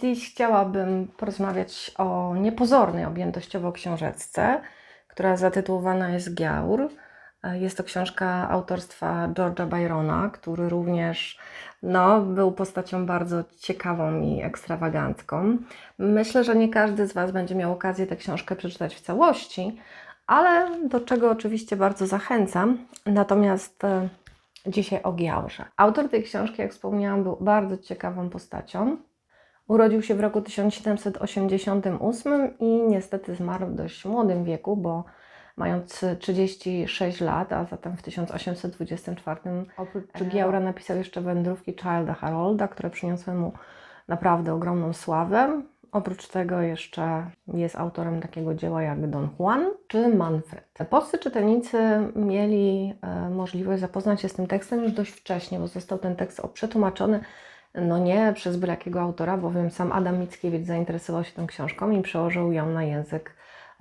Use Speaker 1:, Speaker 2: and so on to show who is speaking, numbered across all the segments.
Speaker 1: Dziś chciałabym porozmawiać o niepozornej objętościowo książeczce, która zatytułowana jest Giaur. Jest to książka autorstwa George'a Byrona, który również no, był postacią bardzo ciekawą i ekstrawagancką. Myślę, że nie każdy z Was będzie miał okazję tę książkę przeczytać w całości, ale do czego oczywiście bardzo zachęcam. Natomiast e, dzisiaj o Giaurze. Autor tej książki, jak wspomniałam, był bardzo ciekawą postacią. Urodził się w roku 1788 i niestety zmarł w dość młodym wieku, bo mając 36 lat, a zatem w 1824 oprócz Giaura napisał jeszcze wędrówki Childa Harolda, które przyniosły mu naprawdę ogromną sławę. Oprócz tego jeszcze jest autorem takiego dzieła jak Don Juan czy Manfred. Polscy czytelnicy mieli e, możliwość zapoznać się z tym tekstem już dość wcześnie, bo został ten tekst przetłumaczony no nie przez byle jakiego autora, bowiem sam Adam Mickiewicz zainteresował się tą książką i przełożył ją na język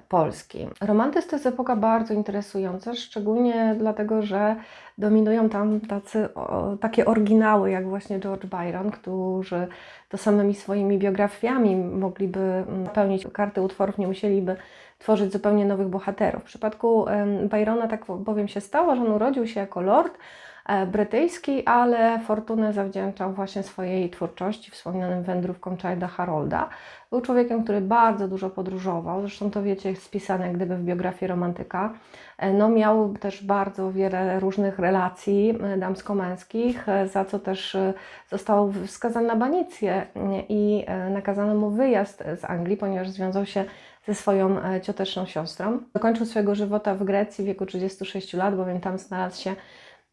Speaker 1: polski. Romantyzm to jest epoka bardzo interesująca, szczególnie dlatego, że dominują tam tacy, o, takie oryginały, jak właśnie George Byron, którzy to samymi swoimi biografiami mogliby pełnić karty utworów, nie musieliby tworzyć zupełnie nowych bohaterów. W przypadku Byrona tak bowiem się stało, że on urodził się jako lord, e, brytyjski, ale fortunę zawdzięczał właśnie swojej twórczości, wspomnianym wędrówkom Childa Harolda. Był człowiekiem, który bardzo dużo podróżował, zresztą to wiecie, jest spisane gdyby w biografii romantyka. E, No, miał też bardzo wiele różnych relacji e, damsko-męskich, za co też został skazany na banicję i nakazano mu wyjazd z Anglii, ponieważ związał się ze swoją cioteczną siostrą. Dokończył swojego żywota w Grecji w wieku 36 lat, bowiem tam znalazł się,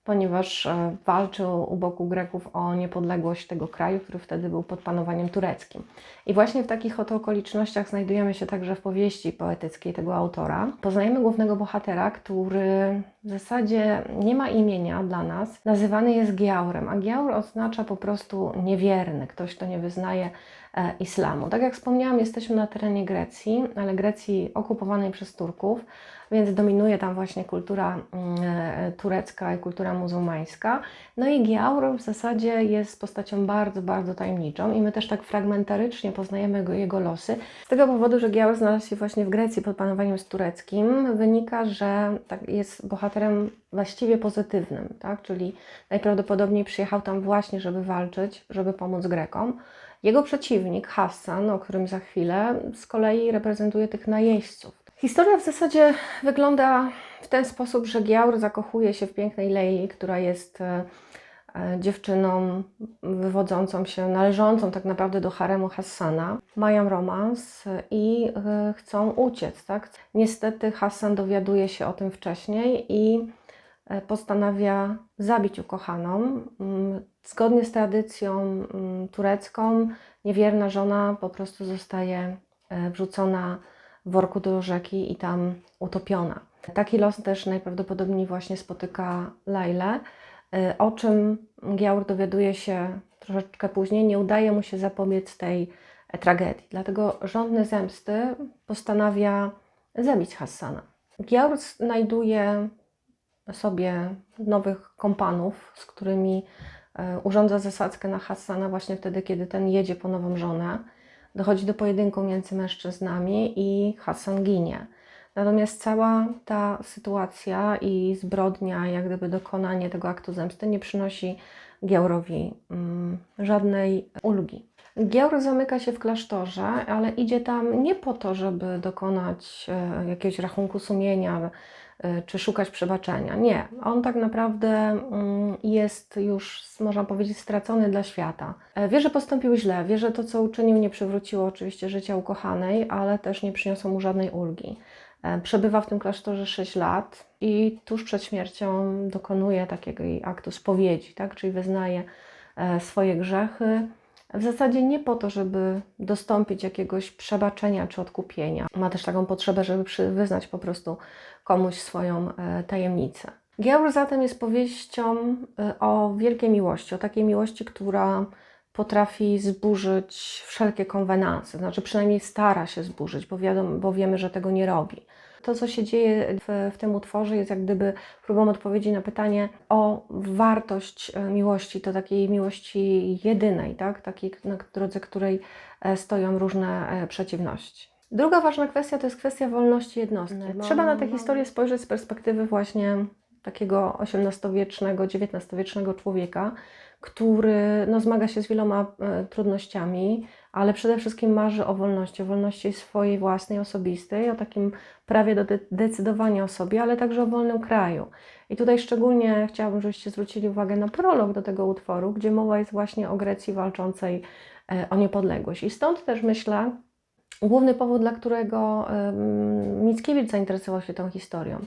Speaker 1: ponieważ e, walczył u boku Greków o niepodległość tego kraju, który wtedy był pod panowaniem tureckim. I właśnie w takich oto okolicznościach znajdujemy się także w powieści poetyckiej tego autora. Poznajemy głównego bohatera, który w zasadzie nie ma imienia dla nas. Nazywany jest Giaurem, a Giaur oznacza po prostu niewierny, ktoś, kto nie wyznaje e, islamu. Tak jak wspomniałam, jesteśmy na terenie Grecji, ale Grecji okupowanej przez Turków, więc dominuje tam właśnie kultura mm, e, turecka i kultura muzułmańska. No i Giaur w zasadzie jest postacią bardzo, bardzo tajemniczą i my też tak fragmentarycznie poznajemy go, jego losy. Z tego powodu, że Giaur znalazł się właśnie w Grecji pod panowaniem tureckim, wynika, że tak jest bohaterem właściwie pozytywnym, tak? czyli najprawdopodobniej przyjechał tam właśnie, żeby walczyć, żeby pomóc Grekom. Jego przeciwnik, Hassan, o którym za chwilę, z kolei reprezentuje tych najeźdźców. Historia w zasadzie wygląda w ten sposób, że Giaur zakochuje się w pięknej Lei, która jest e, dziewczyną wywodzącą się, należącą tak naprawdę do haremu Hassana. Mają romans i e, chcą uciec. Tak? Niestety Hassan dowiaduje się o tym wcześniej i e, postanawia zabić ukochaną. Mm, Zgodnie z tradycją mm, turecką, niewierna żona po prostu zostaje e, wrzucona w worku do rzeki i tam utopiona. Taki los też najprawdopodobniej właśnie spotyka Lailę, o czym Giaur dowiaduje się troszeczkę później. Nie udaje mu się zapobiec tej e, tragedii, dlatego żądny zemsty postanawia zabić Hassana. Giaur znajduje sobie nowych kompanów, z którymi e, urządza zasadzkę na Hassana właśnie wtedy, kiedy ten jedzie po nową żonę. Dochodzi do pojedynku między mężczyznami i Hassan ginie. Natomiast cała ta sytuacja i zbrodnia, jak gdyby dokonanie tego aktu zemsty nie przynosi Giaurowi mm, żadnej ulgi. Giaur zamyka się w klasztorze, ale idzie tam nie po to, żeby dokonać e, jakiegoś rachunku sumienia e, czy szukać przebaczenia. Nie, on tak naprawdę mm, jest już, można powiedzieć, stracony dla świata. E, Wie, że postąpił źle, wie, że to, co uczynił, nie przywróciło oczywiście życia ukochanej, ale też nie przyniosło mu żadnej ulgi. E, Przebywa w tym klasztorze 6 lat i tuż przed śmiercią dokonuje takiego aktu spowiedzi, tak? czyli wyznaje e, swoje grzechy. W zasadzie nie po to, żeby dostąpić jakiegoś przebaczenia czy odkupienia. Ma też taką potrzebę, żeby wyznać po prostu komuś swoją e, tajemnicę. Giaur zatem jest powieścią o wielkiej miłości, o takiej miłości, która potrafi zburzyć wszelkie konwenanse, znaczy przynajmniej stara się zburzyć, bo, wiadomo, bo wiemy, że tego nie robi. To, co się dzieje w, w tym utworze, jest jak gdyby próbą odpowiedzi na pytanie o wartość e, miłości, to takiej miłości jedynej, tak? takiej, na drodze której e, stoją różne e, przeciwności. Druga ważna kwestia to jest kwestia wolności jednostki. Trzeba na tę historię spojrzeć z perspektywy właśnie takiego XVIII-wiecznego, XIX-wiecznego człowieka, który no, zmaga się z wieloma e, trudnościami, ale przede wszystkim marzy o wolności, o wolności swojej własnej, osobistej, o takim prawie do de decydowania o sobie, ale także o wolnym kraju. I tutaj szczególnie chciałabym, żebyście zwrócili uwagę na prolog do tego utworu, gdzie mowa jest właśnie o Grecji walczącej e, o niepodległość. I stąd też myślę, główny powód, dla którego Mickiewicz zainteresował się tą historią,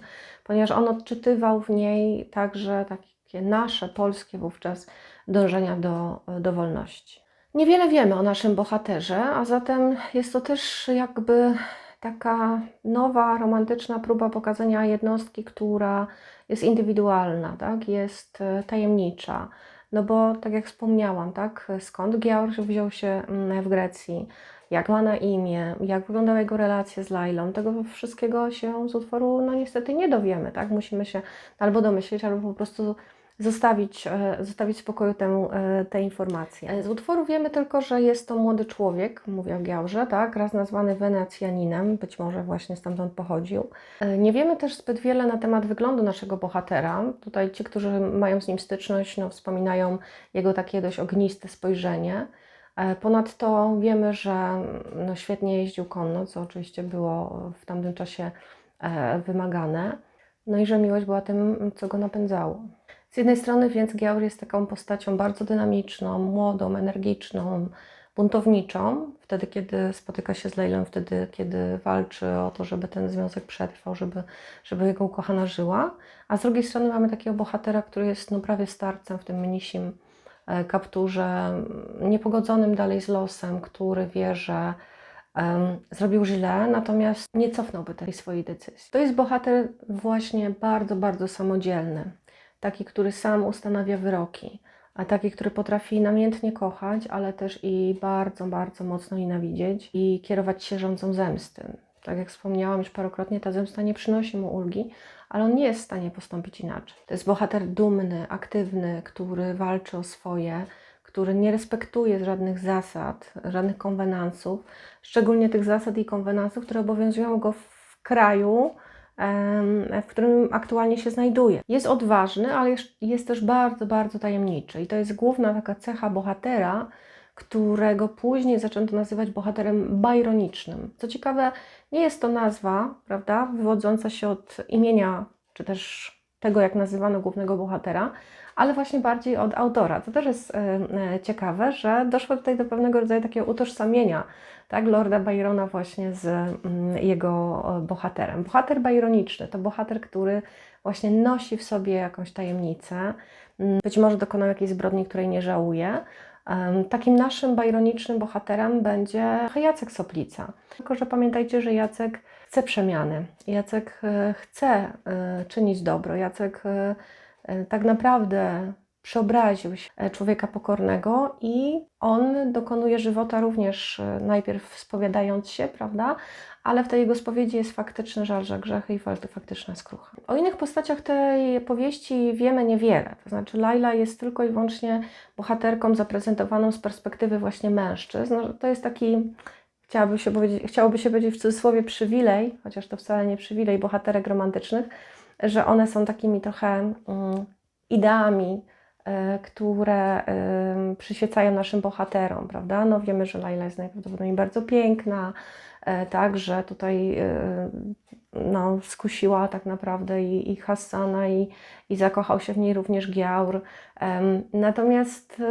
Speaker 1: ponieważ on odczytywał w niej także takie nasze, polskie wówczas dążenia do, do wolności. Niewiele wiemy o naszym bohaterze, a zatem jest to też jakby taka nowa, romantyczna próba pokazania jednostki, która jest indywidualna, tak? jest e, tajemnicza. No bo tak jak wspomniałam, tak, skąd Georg wziął się mm, w Grecji, jak ma na imię, jak wyglądały jego relacje z Lailą. Tego wszystkiego się z utworu no niestety nie dowiemy, tak? Musimy się albo domyśleć, albo po prostu zostawić, e, zostawić w spokoju tę, e, te informacje. Z utworu wiemy tylko, że jest to młody człowiek, mówię o Giaurze, tak? raz nazwany Wenecjaninem, być może właśnie stamtąd pochodził. E, nie wiemy też zbyt wiele na temat wyglądu naszego bohatera. Tutaj ci, którzy mają z nim styczność, no, wspominają jego takie dość ogniste spojrzenie. Ponadto wiemy, że no, świetnie jeździł konno, co oczywiście było w tamtym czasie wymagane. No i że miłość była tym, co go napędzało. Z jednej strony więc Giaur jest taką postacią bardzo dynamiczną, młodą, energiczną, buntowniczą, wtedy kiedy spotyka się z Leilą, wtedy kiedy walczy o to, żeby ten związek przetrwał, żeby, żeby jego ukochana żyła, a z drugiej strony mamy takiego bohatera, który jest no, prawie starcem w tym mnisim e, kapturze, niepogodzonym dalej z losem, który wie, że um, zrobił źle, natomiast nie cofnąłby tej swojej decyzji. To jest bohater właśnie bardzo, bardzo samodzielny taki, który sam ustanawia wyroki, a taki, który potrafi namiętnie kochać, ale też i bardzo, bardzo mocno nienawidzieć i kierować się rządzą zemsty. Tak jak wspomniałam już parokrotnie, ta zemsta nie przynosi mu ulgi, ale on nie jest w stanie postąpić inaczej. To jest bohater dumny, aktywny, który walczy o swoje, który nie respektuje żadnych zasad, żadnych konwenansów, szczególnie tych zasad i konwenansów, które obowiązują go w kraju, w którym aktualnie się znajduje. Jest odważny, ale jest też bardzo, bardzo tajemniczy. I to jest główna taka cecha bohatera, którego później zaczęto nazywać bohaterem bajronicznym. Co ciekawe, nie jest to nazwa, prawda, wywodząca się od imienia, czy też tego, jak nazywano głównego bohatera, ale właśnie bardziej od autora. To też jest e, ciekawe, że doszło tutaj do pewnego rodzaju takiego utożsamienia tak, Lorda Byrona właśnie z mm, jego bohaterem. Bohater byroniczny to bohater, który właśnie nosi w sobie jakąś tajemnicę, mm, być może dokonał jakiejś zbrodni, której nie żałuje. Takim naszym bajronicznym bohaterem będzie Jacek Soplica. Tylko, że pamiętajcie, że Jacek chce przemiany. Jacek e, chce czynić dobro. Jacek E, tak naprawdę przeobraził się e, człowieka pokornego i on dokonuje żywota również e, najpierw spowiadając się, prawda? Ale w tej jego spowiedzi jest faktyczny żal, że grzechy i faktyczna skrucha. O innych postaciach tej powieści wiemy niewiele. To znaczy Laila jest tylko i wyłącznie bohaterką zaprezentowaną z perspektywy właśnie mężczyzn. No, to jest taki chciałoby się powiedzieć, chciałoby się powiedzieć w cudzysłowie przywilej, chociaż to wcale nie przywilej bohaterek romantycznych, że one są takimi trochę mm, ideami, które przyświecają naszym bohaterom, prawda? No wiemy, że Laila jest najprawdopodobniej bardzo piękna, e, tak, że tutaj e, no, skusiła tak naprawdę i, i Hassana i, i zakochał się w niej również Giaur. Natomiast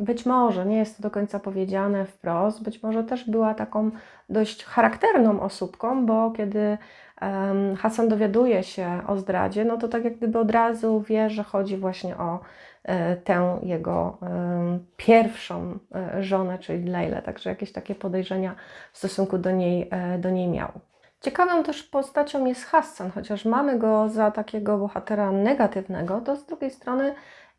Speaker 1: być może, nie jest to do końca powiedziane wprost, być może też była taką dość charakterną osóbką, bo kiedy Hasan dowiaduje się o zdradzie, no to tak jak gdyby od razu wie, że chodzi właśnie o e, tę jego pierwszą e, żonę, czyli Leilę, także jakieś takie podejrzenia w stosunku do niej, e, do niej miał. Ciekawą też postacią jest Hassan, chociaż mamy go za takiego bohatera negatywnego, to z drugiej strony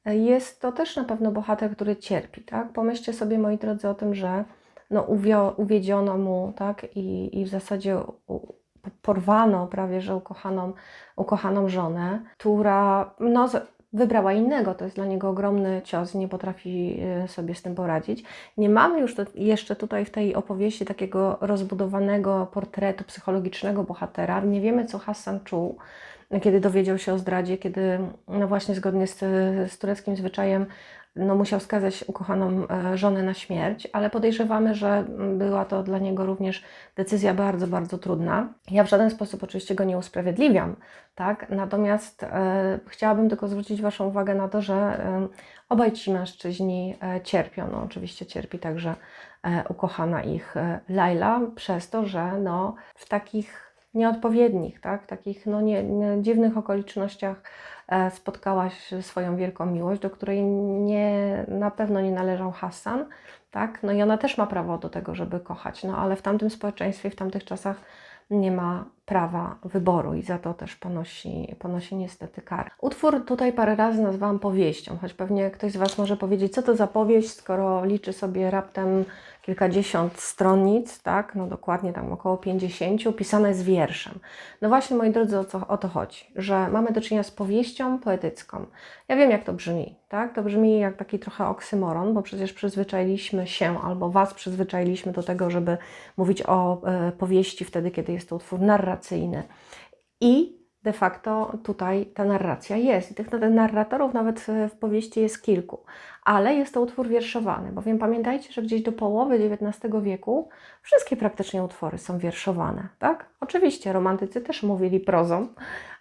Speaker 1: jest to też na pewno bohater, który cierpi. Tak? Pomyślcie sobie, moi drodzy, o tym, że no, uwio, uwiedziono mu tak? I, i w zasadzie po- porwano prawie że ukochaną, ukochaną żonę, która no, wybrała innego. To jest dla niego ogromny cios, nie potrafi e, sobie z tym poradzić. Nie mamy już tu, jeszcze tutaj w tej opowieści takiego rozbudowanego portretu psychologicznego bohatera. Nie wiemy, co Hassan czuł, kiedy dowiedział się o zdradzie, kiedy no właśnie zgodnie z, z tureckim zwyczajem no musiał skazać ukochaną e, żonę na śmierć, ale podejrzewamy, że była to dla niego również decyzja bardzo, bardzo trudna. Ja w żaden sposób oczywiście go nie usprawiedliwiam, tak? Natomiast e, chciałabym tylko zwrócić Waszą uwagę na to, że e, obaj ci mężczyźni e, cierpią. No, oczywiście cierpi także e, ukochana ich e, Laila przez to, że no, w takich nieodpowiednich, tak? takich no, nie, nie, dziwnych okolicznościach e, spotkałaś swoją wielką miłość, do której nie, na pewno nie należał Hassan, tak? No i ona też ma prawo do tego, żeby kochać, no ale w tamtym społeczeństwie, w tamtych czasach nie ma prawa wyboru i za to też ponosi, ponosi niestety karę. Utwór tutaj parę razy nazwałam powieścią, choć pewnie ktoś z Was może powiedzieć, co to za powieść, skoro liczy sobie raptem kilkadziesiąt stronnic, tak, no dokładnie tam około 50, pisane jest wierszem. No właśnie, moi drodzy, o, co, o to chodzi, że mamy do czynienia z powieścią poetycką. Ja wiem, jak to brzmi, tak, to brzmi jak taki trochę oksymoron, bo przecież przyzwyczailiśmy się, albo Was przyzwyczailiśmy do tego, żeby mówić o e, powieści wtedy, kiedy jest to utwór narracyjny. I de facto tutaj ta narracja jest. I tych narratorów nawet w- powieści jest kilku. Ale jest to utwór wierszowany, bowiem pamiętajcie, że gdzieś do połowy XIX wieku wszystkie praktycznie utwory są wierszowane. Tak? Oczywiście romantycy też mówili prozą,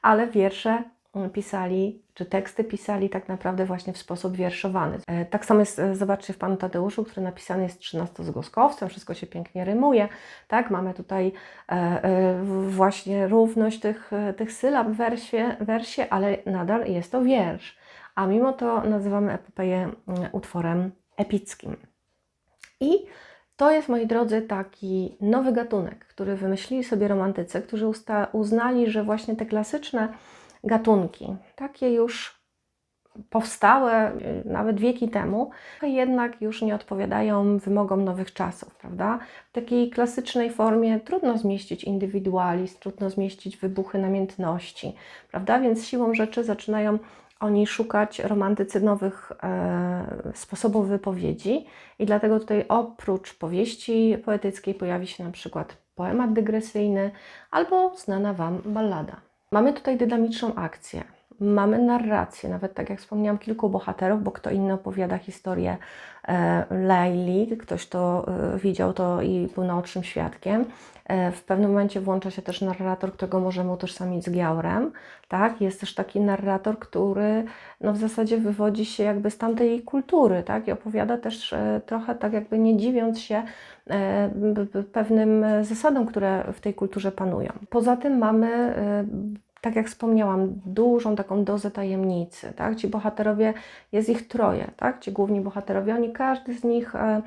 Speaker 1: ale wiersze pisali, czy teksty pisali tak naprawdę właśnie w sposób wierszowany. E, Tak samo jest, e, zobaczcie, w Panu Tadeuszu, który napisany jest trzynastozgłoskowcem, wszystko się pięknie rymuje, tak, mamy tutaj e, e, właśnie równość tych, e, tych sylab w wersie, wersie, ale nadal jest to wiersz, a mimo to nazywamy epopeję mm, utworem epickim. I to jest, moi drodzy, taki nowy gatunek, który wymyślili sobie romantycy, którzy uznali, że właśnie te klasyczne gatunki, takie już powstałe y, nawet wieki temu, jednak już nie odpowiadają wymogom nowych czasów, prawda? W takiej klasycznej formie trudno zmieścić indywidualizm, trudno zmieścić wybuchy namiętności, prawda? Więc siłą rzeczy zaczynają oni szukać romantycy nowych e, sposobów wypowiedzi i dlatego tutaj oprócz powieści poetyckiej pojawi się na przykład poemat dygresyjny albo znana Wam ballada. Mamy tutaj dynamiczną akcję, mamy narrację, nawet tak jak wspomniałam, kilku bohaterów, bo kto inny opowiada historię e, Laili, ktoś to e, widział to i był naocznym świadkiem. E, w pewnym momencie włącza się też narrator, którego możemy utożsamić z Giaurem. Tak? Jest też taki narrator, który no, w zasadzie wywodzi się jakby z tamtej kultury tak? i opowiada też trochę tak jakby nie dziwiąc się pewnym zasadom, które w tej kulturze panują. Poza tym mamy tak jak wspomniałam, dużą taką dozę tajemnicy, tak? Ci bohaterowie, jest ich troje, tak? Ci główni bohaterowie, oni, każdy z nich e,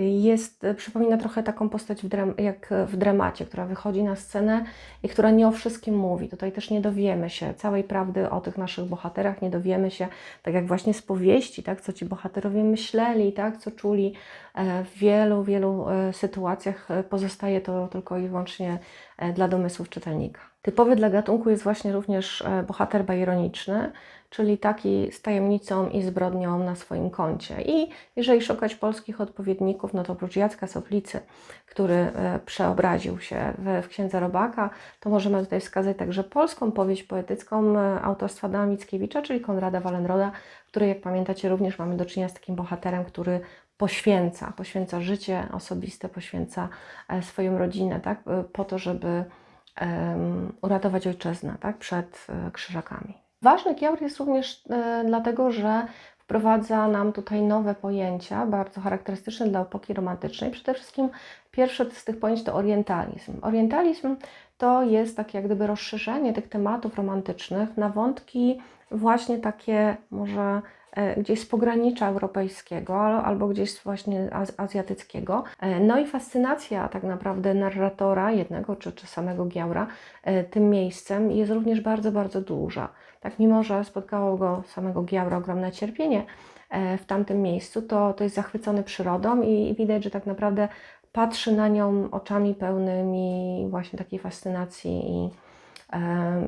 Speaker 1: jest, e, przypomina trochę taką postać w jak w dramacie, która wychodzi na scenę i która nie o wszystkim mówi. Tutaj też nie dowiemy się całej prawdy o tych naszych bohaterach, nie dowiemy się, tak jak właśnie z powieści, tak? Co ci bohaterowie myśleli, tak? Co czuli. E, W wielu, wielu e, sytuacjach e, pozostaje to tylko i wyłącznie dla domysłów czytelnika. Typowy dla gatunku jest właśnie również bohater bajroniczny, czyli taki z tajemnicą i zbrodnią na swoim koncie. I jeżeli szukać polskich odpowiedników, no to oprócz Jacka Soplicy, który przeobraził się w, księdza Robaka, to możemy tutaj wskazać także polską powieść poetycką autorstwa Adama Mickiewicza, czyli Konrada Wallenroda, w której, jak pamiętacie, również mamy do czynienia z takim bohaterem, który poświęca, poświęca życie osobiste, poświęca e, swoją rodzinę, tak, e, po to, żeby uratować ojczyznę tak, przed e, krzyżakami. Ważny Kiaur jest również dlatego, że wprowadza nam tutaj nowe pojęcia, bardzo charakterystyczne dla epoki romantycznej. Przede wszystkim pierwsze z tych pojęć to orientalizm. Orientalizm to jest takie jak gdyby rozszerzenie tych tematów romantycznych na wątki właśnie takie może gdzieś z pogranicza europejskiego al- albo gdzieś właśnie az- azjatyckiego. E, No i fascynacja tak naprawdę narratora jednego czy, czy samego Giaura e, tym miejscem jest również bardzo, bardzo duża. Tak, mimo że spotkało go samego Giaura ogromne cierpienie e, w tamtym miejscu, to, to jest zachwycony przyrodą i, i widać, że tak naprawdę patrzy na nią oczami pełnymi właśnie takiej fascynacji i,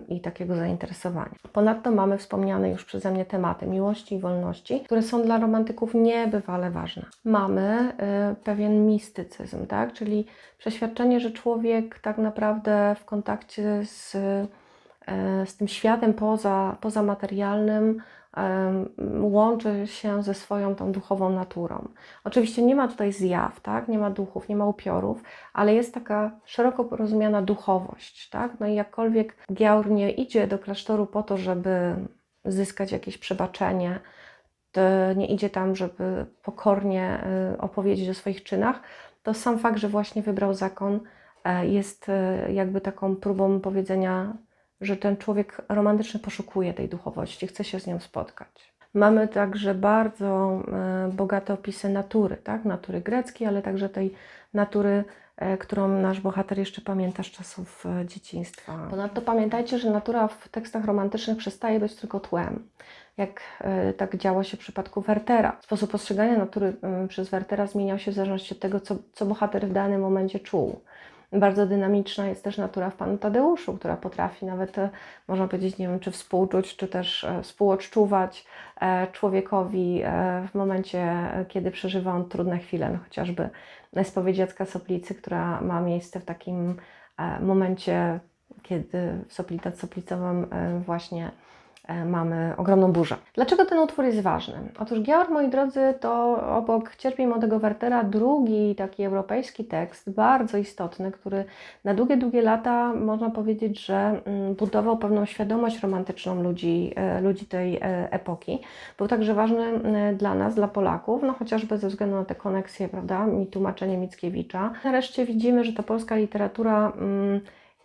Speaker 1: i takiego zainteresowania. Ponadto mamy wspomniane już przeze mnie tematy miłości i wolności, które są dla romantyków niebywale ważne. Mamy y, pewien mistycyzm, tak? czyli przeświadczenie, że człowiek tak naprawdę w kontakcie z, y, z tym światem poza, pozamaterialnym em, łączy się ze swoją tą duchową naturą. Oczywiście nie ma tutaj zjaw, tak? nie ma duchów, nie ma upiorów, ale jest taka szeroko rozumiana duchowość. Tak? No i jakkolwiek Giaur nie idzie do klasztoru po to, żeby zyskać jakieś przebaczenie, nie idzie tam, żeby pokornie y, opowiedzieć o swoich czynach, to sam fakt, że właśnie wybrał zakon, e, jest e, jakby taką próbą powiedzenia, że ten człowiek romantyczny poszukuje tej duchowości, chce się z nią spotkać. Mamy także bardzo e, bogate opisy natury, tak? natury greckiej, ale także tej natury, e, którą nasz bohater jeszcze pamięta z czasów e, dzieciństwa. Ponadto pamiętajcie, że natura w tekstach romantycznych przestaje być tylko tłem. Jak tak działo się w przypadku Wertera. Sposób postrzegania natury przez Wertera zmieniał się w zależności od tego, co, co bohater w danym momencie czuł. Bardzo dynamiczna jest też natura w Panu Tadeuszu, która potrafi nawet, e, można powiedzieć, nie wiem, czy współczuć, czy też e, współodczuwać e, człowiekowi w momencie, kiedy przeżywa on trudne chwile. No, chociażby spowiedź Soplicy, która ma miejsce w takim momencie, kiedy w Sopli nad Soplicowem e, właśnie mamy ogromną burzę. Dlaczego ten utwór jest ważny? Otóż Georg, moi drodzy, to obok Cierpień Młodego Wertera drugi taki europejski tekst, bardzo istotny, który na długie, długie lata można powiedzieć, że mm, budował pewną świadomość romantyczną ludzi, e, ludzi tej e, epoki. Był także ważny dla nas, dla Polaków, no chociażby ze względu na te koneksje, prawda, i tłumaczenie Mickiewicza. Nareszcie widzimy, że ta polska literatura mm,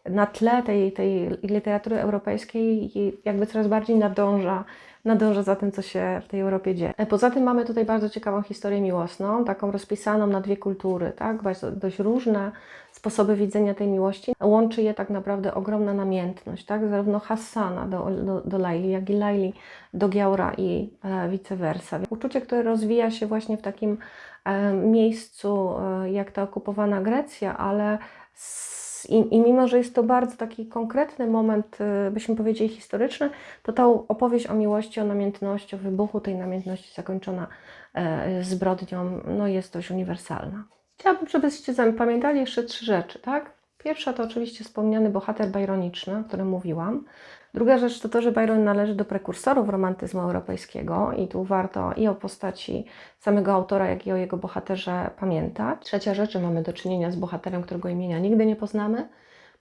Speaker 1: na tle tej, tej literatury europejskiej jakby coraz bardziej nadąża, nadąża za tym, co się w tej Europie dzieje. Poza tym mamy tutaj bardzo ciekawą historię miłosną, taką rozpisaną na dwie kultury, tak? Dość różne sposoby widzenia tej miłości. Łączy je tak naprawdę ogromna namiętność, tak? zarówno Hassana do, do, do Laili, jak i Laili do Giaura i e, vice versa. Uczucie, które rozwija się właśnie w takim e, miejscu, e, jak ta okupowana Grecja, ale z, i, I mimo, że jest to bardzo taki konkretny moment, y, byśmy powiedzieli historyczny, to ta opowieść o miłości, o namiętności, o wybuchu tej namiętności zakończona e, zbrodnią, no jest dość uniwersalna. Chciałabym, żebyście zapamiętali jeszcze trzy rzeczy, tak? Pierwsza to oczywiście wspomniany bohater bajroniczny, o którym mówiłam. Druga rzecz to to, że Byron należy do prekursorów romantyzmu europejskiego i tu warto i o postaci samego autora, jak i o jego bohaterze pamiętać. Trzecia rzecz, że mamy do czynienia z bohaterem, którego imienia nigdy nie poznamy,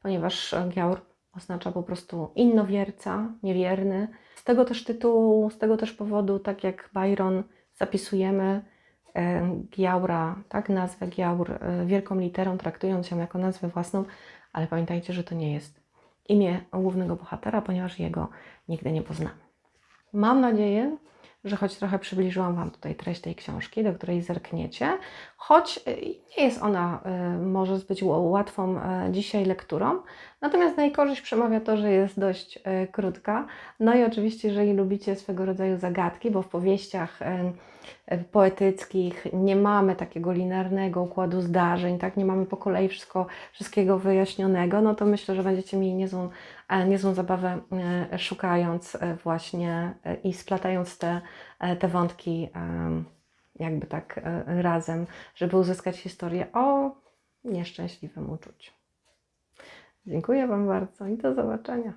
Speaker 1: ponieważ Giaur oznacza po prostu innowierca, niewierny. Z tego też tytułu, z tego też powodu, tak jak Byron, zapisujemy e, Giaura, tak, nazwę Giaur e, wielką literą, traktując ją jako nazwę własną, ale pamiętajcie, że to nie jest imię głównego bohatera, ponieważ jego nigdy nie poznamy. Mam nadzieję, że choć trochę przybliżyłam Wam tutaj treść tej książki, do której zerkniecie, choć y, nie jest ona y, może zbyt łatwą y, dzisiaj lekturą, natomiast na jej korzyść przemawia to, że jest dość krótka. No i oczywiście, jeżeli lubicie swego rodzaju zagadki, bo w powieściach poetyckich nie mamy takiego linearnego układu zdarzeń, tak, nie mamy po kolei wszystko, wszystkiego wyjaśnionego, no to myślę, że będziecie mieli niezłą, niezłą zabawę e, szukając e, właśnie e, i splatając te, e, te wątki jakby tak e, razem, żeby uzyskać historię o nieszczęśliwym uczuciu. Dziękuję Wam bardzo i do zobaczenia.